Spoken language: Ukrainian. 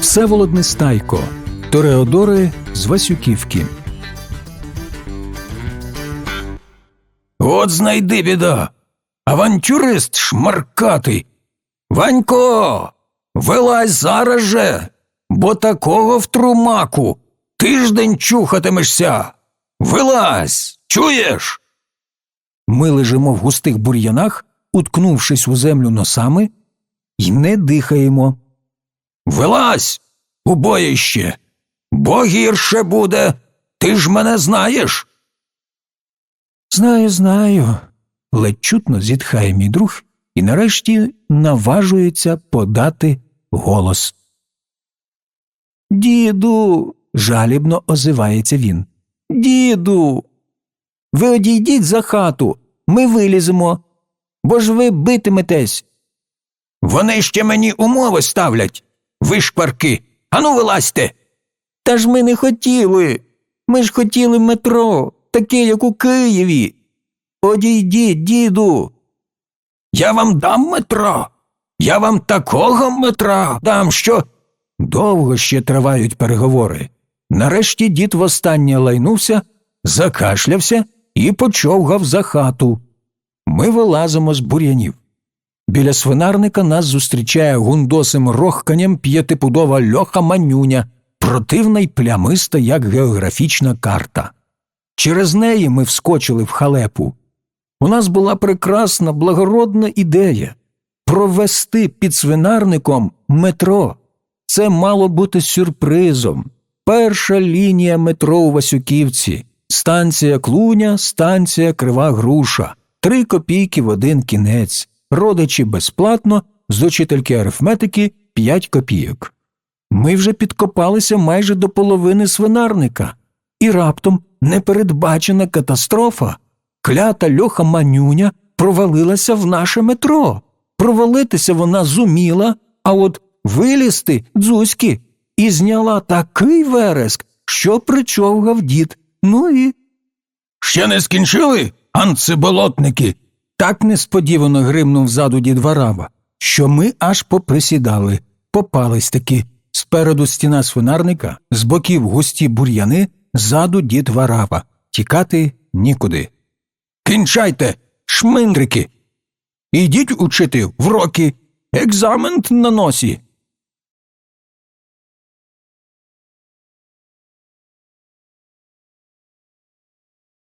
Всеволод Нестайко, Тореодори з Васюківки. От знайди біда. Авантюрист шмаркатий. Ванько, вилазь зараз же, бо такого в трумаку тиждень чухатимешся. Вилазь, чуєш? Ми лежимо в густих бур'янах, уткнувшись у землю носами, і не дихаємо. Вилазь, убоїще, бо гірше буде. Ти ж мене знаєш. Знаю, знаю. ледь чутно зітхає мій друг і нарешті наважується подати голос. Діду. жалібно озивається він. Діду. Ви одійдіть за хату, ми виліземо, бо ж ви битиметесь. Вони ще мені умови ставлять. Ви шпарки. Ану, вилазьте. Та ж ми не хотіли. Ми ж хотіли метро, таке, як у Києві. Одійдіть, діду. Я вам дам метро. Я вам такого метра дам, що. Довго ще тривають переговори. Нарешті дід востаннє лайнувся, закашлявся і почовгав за хату. Ми вилазимо з бур'янів. Біля свинарника нас зустрічає гундосим рохканням п'ятипудова льоха манюня, противна й плямиста, як географічна карта. Через неї ми вскочили в халепу. У нас була прекрасна, благородна ідея провести під свинарником метро. Це мало бути сюрпризом. Перша лінія метро у Васюківці, станція Клуня, станція Крива Груша, три копійки в один кінець, родичі безплатно, з учительки арифметики п'ять копійок. Ми вже підкопалися майже до половини свинарника, і раптом непередбачена катастрофа. Клята льоха манюня провалилася в наше метро. Провалитися вона зуміла, а от вилізти дзузьки і зняла такий вереск, що причовгав дід. Ну і Ще не скінчили, анциболотники. Так несподівано гримнув ззаду дід Вараба, що ми аж поприсідали, попались таки. Спереду стіна свинарника, з боків густі бур'яни, ззаду дід Вараба. Тікати нікуди. Кінчайте, шминдрики. Ідіть учити в роки. Екзамен на носі.